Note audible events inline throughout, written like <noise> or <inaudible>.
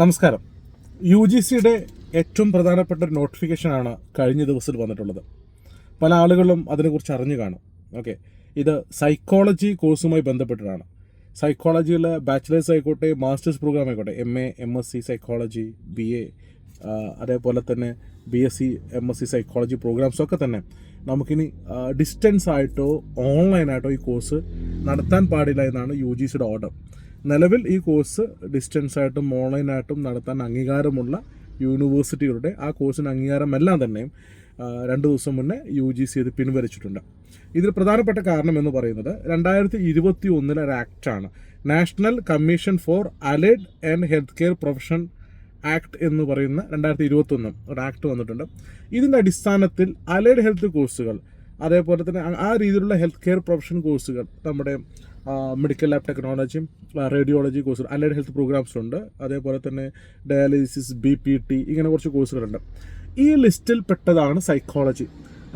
നമസ്കാരം. U G സിയുടെ ഏറ്റവും പ്രധാനപ്പെട്ട ഒരു നോട്ടിഫിക്കേഷനാണ് കഴിഞ്ഞ ദിവസത്തിൽ വന്നിട്ടുള്ളത്. പല ആളുകളും അതിനെക്കുറിച്ച് അറിഞ്ഞു കാണും. ഓക്കെ. ഇത് സൈക്കോളജി കോഴ്സുമായി ബന്ധപ്പെട്ടിട്ടാണ് സൈക്കോളജിയിലെ ബാച്ചിലേഴ്സ് ആയിക്കോട്ടെ മാസ്റ്റേഴ്സ് പ്രോഗ്രാം ആയിക്കോട്ടെ M A M S C psychology B A അതേപോലെ തന്നെ B S C M S C psychology പ്രോഗ്രാംസൊക്കെ തന്നെ. നമുക്കിനി ഡിസ്റ്റൻസ് ആയിട്ടോ ഓൺലൈനായിട്ടോ ഈ കോഴ്സ് നടത്താൻ പാടില്ല എന്നാണ് യു ജി സിയുടെ ഓർഡർ നിലവിൽ ഈ കോഴ്സ് ഡിസ്റ്റൻസ് ആയിട്ടും ഓൺലൈനായിട്ടും നടത്താൻ അംഗീകാരമുള്ള യൂണിവേഴ്സിറ്റികളുടെ ആ കോഴ്സിന് അംഗീകാരമെല്ലാം തന്നെയും രണ്ട് ദിവസം മുന്നേ യു ജി സി ഇത് പിൻവലിച്ചിട്ടുണ്ട്. ഇതിൽ പ്രധാനപ്പെട്ട കാരണം എന്ന് പറയുന്നത് രണ്ടായിരത്തി ഇരുപത്തി ഒന്നിലെ ഒരു ആക്റ്റാണ് national commission for allied and health care profession act എന്ന് പറയുന്ന രണ്ടായിരത്തി ഇരുപത്തി ഒന്ന് ഒരു ആക്ട് വന്നിട്ടുണ്ട്. ഇതിന്റെ അടിസ്ഥാനത്തിൽ അലൈഡ് ഹെൽത്ത് കോഴ്സുകൾ അതേപോലെ തന്നെ ആ- ആ രീതിയിലുള്ള ഹെൽത്ത് കെയർ പ്രൊഫഷൻ കോഴ്സുകൾ നമ്മുടെ മെഡിക്കൽ ലാബ് ടെക്നോളജി റേഡിയോളജി കോഴ്സുകൾ അലൈഡ് ഹെൽത്ത് പ്രോഗ്രാംസ് ഉണ്ട്. അതേപോലെ തന്നെ ഡയാലിസിസ് ബി പി ടി ഇങ്ങനെ കുറച്ച് കോഴ്സുകളുണ്ട്. ഈ ലിസ്റ്റിൽ പെട്ടതാണ് സൈക്കോളജി.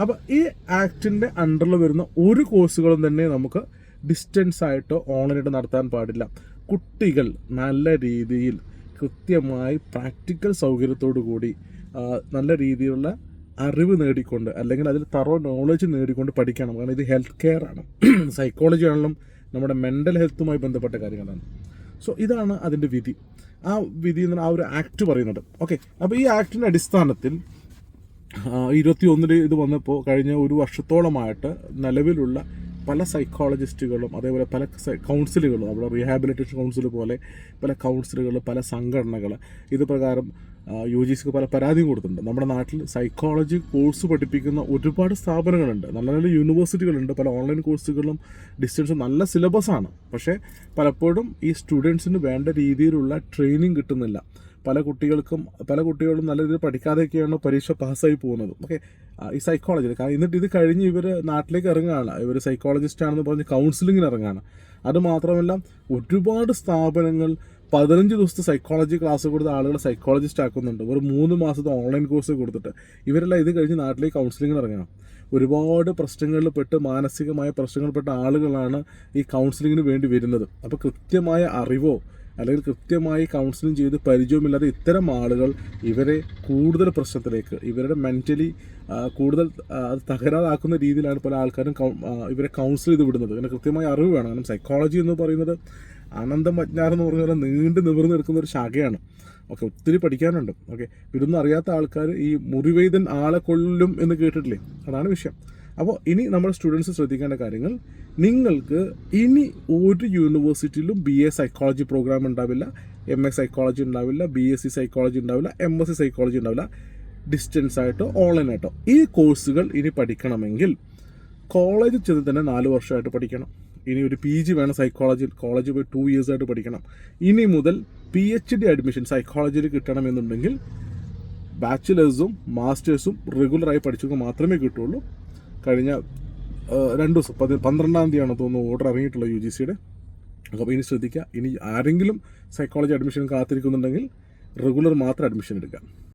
അപ്പോൾ ഈ ആക്ടിന്റെ അണ്ടറിൽ വരുന്ന ഒരു കോഴ്സുകളും തന്നെ നമുക്ക് ഡിസ്റ്റൻസ് ആയിട്ടോ ഓൺലൈനായിട്ടോ നടത്താൻ പാടില്ല. കുട്ടികൾ നല്ല രീതിയിൽ കൃത്യമായി പ്രാക്ടിക്കൽ സൗകര്യത്തോടു കൂടി നല്ല രീതിയിലുള്ള അറിവ് നേടിക്കൊണ്ട് അല്ലെങ്കിൽ അതിൽ തറോ നോളജ് നേടിക്കൊണ്ട് പഠിക്കണം. കാരണം ഇത് ഹെൽത്ത് കെയർ ആണ്. <clears throat> സൈക്കോളജി ആണെങ്കിലും നമ്മുടെ മെന്റൽ ഹെൽത്തുമായി ബന്ധപ്പെട്ട കാര്യങ്ങളാണ്. സോ ഇതാണ് അതിന്റെ വിധി. ആ വിധി എന്ന് ആ ഒരു ആക്ട് പറയുന്നത്. ഓക്കെ അപ്പോൾ ഈ ആക്ടിന്റെ അടിസ്ഥാനത്തിൽ ഇരുപത്തി ഒന്നിൽ ഇത് വന്നപ്പോൾ കഴിഞ്ഞ ഒരു വർഷത്തോളമായിട്ട് നിലവിലുള്ള പല സൈക്കോളജിസ്റ്റുകളും അതേപോലെ പല കൗൺസിലുകളും അവിടെ റീഹാബിലിറ്റേഷൻ കൗൺസിൽ പോലെ പല കൗൺസിലുകൾ പല സംഘടനകൾ ഇത് പ്രകാരം യു ജി സിക്ക് പല പരാതിയും കൊടുത്തിട്ടുണ്ട്. നമ്മുടെ നാട്ടിൽ സൈക്കോളജി കോഴ്സ് പഠിപ്പിക്കുന്ന ഒരുപാട് സ്ഥാപനങ്ങളുണ്ട്. നല്ല നല്ല യൂണിവേഴ്സിറ്റികളുണ്ട് പല ഓൺലൈൻ കോഴ്സുകളും ഡിസ്റ്റൻസും നല്ല സിലബസാണ് പക്ഷേ പലപ്പോഴും ഈ സ്റ്റുഡൻസിന് വേണ്ട രീതിയിലുള്ള ട്രെയിനിങ് കിട്ടുന്നില്ല. പല കുട്ടികൾക്കും പല കുട്ടികളും നല്ല രീതിയിൽ പഠിക്കാതെയൊക്കെയാണ് പരീക്ഷ പാസ്സായി പോകുന്നത്. ഓക്കെ ഈ സൈക്കോളജി കാരണം എന്നിട്ട് ഇത് കഴിഞ്ഞ് ഇവർ നാട്ടിലേക്ക് ഇറങ്ങുകയാണ്. ഇവർ സൈക്കോളജിസ്റ്റ് ആണെന്ന് പറഞ്ഞ് കൗൺസിലിങ്ങിന് ഇറങ്ങുകയാണ്. അത് മാത്രമല്ല ഒരുപാട് സ്ഥാപനങ്ങൾ പതിനഞ്ച് ദിവസത്തെ സൈക്കോളജി ക്ലാസ് കൊടുത്ത് ആളുകളെ സൈക്കോളജിസ്റ്റ് ആക്കുന്നുണ്ട്. ഒരു മൂന്ന് മാസത്തെ ഓൺലൈൻ കോഴ്സ് കൊടുത്തിട്ട്. ഇവരെല്ലാം ഇത് കഴിഞ്ഞ് നാട്ടിലേക്ക് കൗൺസിലിങ്ങിന് ഇറങ്ങണം ഒരുപാട് പ്രശ്നങ്ങളിൽ പെട്ട് മാനസികമായ പ്രശ്നങ്ങളിൽപ്പെട്ട ആളുകളാണ് ഈ കൗൺസിലിങ്ങിന് വേണ്ടി വരുന്നത്. അപ്പോൾ കൃത്യമായ അറിവോ അല്ലെങ്കിൽ കൃത്യമായി കൗൺസിലിംഗ് ചെയ്ത് പരിചയമില്ലാതെ ഇത്തരം ആളുകൾ ഇവരെ കൂടുതൽ പ്രശ്നത്തിലേക്ക് ഇവരുടെ മെന്റലി കൂടുതൽ അത് തകരാറാക്കുന്ന രീതിയിലാണ് പല ആൾക്കാരും ഇവരെ കൗൺസിൽ ചെയ്ത് വിടുന്നത്. അങ്ങനെ കൃത്യമായ അറിവ് വേണം. കാരണം സൈക്കോളജി എന്ന് പറയുന്നത് അനന്തം അജ്ഞാനം എന്ന് പറഞ്ഞ പോലെ നീണ്ടു നിവർന്ന് നിൽക്കുന്ന ഒരു ശാഖയാണ്. ഓക്കെ ഒത്തിരി പഠിക്കാനുണ്ട്. ഓക്കെ ഇതൊന്നും അറിയാത്ത ആൾക്കാർ ഈ മുറിവെയ്തൻ ആളെ കൊല്ലും എന്ന് കേട്ടിട്ടില്ലേ? അതാണ് വിഷയം. അപ്പോൾ ഇനി നമ്മുടെ സ്റ്റുഡൻസ് ശ്രദ്ധിക്കേണ്ട കാര്യങ്ങൾ നിങ്ങൾക്ക് ഇനി ഒരു യൂണിവേഴ്സിറ്റിയിലും ബി എ സൈക്കോളജി പ്രോഗ്രാം ഉണ്ടാവില്ല എം എ സൈക്കോളജി ഉണ്ടാവില്ല ബി എസ് സി സൈക്കോളജി ഉണ്ടാവില്ല എം എസ് സി സൈക്കോളജി ഉണ്ടാവില്ല. ഡിസ്റ്റൻസ് ആയിട്ടോ ഓൺലൈൻ ആയിട്ടോ. ഈ കോഴ്സുകൾ ഇനി പഠിക്കണമെങ്കിൽ കോളേജിൽ ചെന്ന് തന്നെ നാല് വർഷമായിട്ട് പഠിക്കണം. ഇനി ഒരു പി ജി വേണം സൈക്കോളജി കോളേജിൽ പോയി ടു ഇയേഴ്സ് ആയിട്ട് പഠിക്കണം. ഇനി മുതൽ പി എച്ച് ഡി അഡ്മിഷൻ സൈക്കോളജിയിൽ കിട്ടണമെന്നുണ്ടെങ്കിൽ ബാച്ചിലേഴ്സും മാസ്റ്റേഴ്സും റെഗുലറായി പഠിച്ചവർക്ക് മാത്രമേ കിട്ടുള്ളൂ. കഴിഞ്ഞ രണ്ട് ദിവസം പതി പന്ത്രണ്ടാം തീയതിയാണ് തോന്നുന്നു ഓർഡർ ഇറങ്ങിയിട്ടുള്ളത് യു ജി സിയുടെ അപ്പോൾ ഇനി ശ്രദ്ധിക്കുക. ഇനി ആരെങ്കിലും സൈക്കോളജി അഡ്മിഷൻ കാത്തിരിക്കുന്നുണ്ടെങ്കിൽ റെഗുലർ മാത്രം അഡ്മിഷൻ എടുക്കുക.